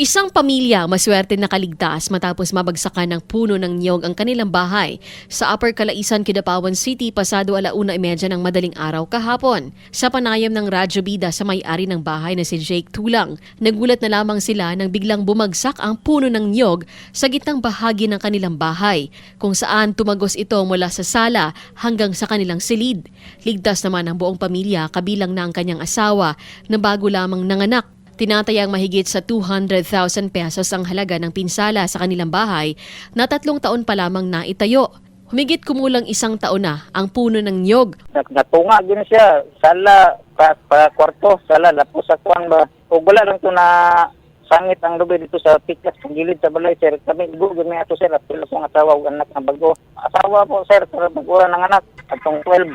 Isang pamilya maswerte na kaligtas matapos mabagsakan ng puno ng niyog ang kanilang bahay sa Upper Calaisan, Kidapawan City pasado alauna imedya ng madaling araw kahapon. Sa panayam ng Radyo Bida sa may-ari ng bahay na si Jake Tulang, nagulat na lamang sila nang biglang bumagsak ang puno ng niyog sa gitnang bahagi ng kanilang bahay, kung saan tumagos ito mula sa sala hanggang sa kanilang silid. Ligtas naman ang buong pamilya kabilang na ang kanyang asawa na bago lamang nanganak Tinatayang mahigit sa 200,000 pesos ang halaga ng pinsala sa kanilang bahay na tatlong taon pa lamang na itayo. Humigit kumulang isang taon na ang puno ng niyog. Nag- natunga gini siya. Sala pa, pa kwarto sala lapo sa kuan ba? Ug wala lang to na sangit ang lubi dito sa pikas sa gilid sa balay sir. Kami igo gami ato sir. At pila kong asawa ug anak na bago. Asawa po sir para bago ng anak. Atong 12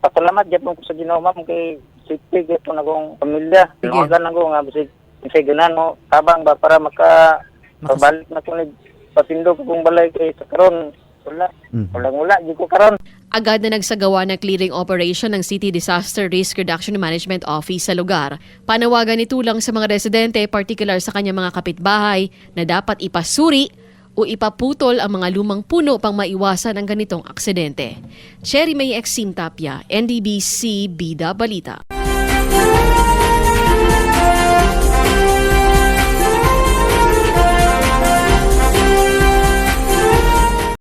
pasalamat gyud ko sa Ginoo ma'am kay safety gyud po nagong pamilya Sige. tinawagan nako nga bisig bisig ganan mo tabang ba para maka pabalik na ko ni patindog kong balay kay sa karon wala wala wala gyud ko karon Agad na nagsagawa ng clearing operation ng City Disaster Risk Reduction Management Office sa lugar. Panawagan ni Tulang sa mga residente, particular sa kanyang mga kapitbahay, na dapat ipasuri o ipaputol ang mga lumang puno pang maiwasan ang ganitong aksidente. Cherry May Exim Tapia, NDBC Bida Balita.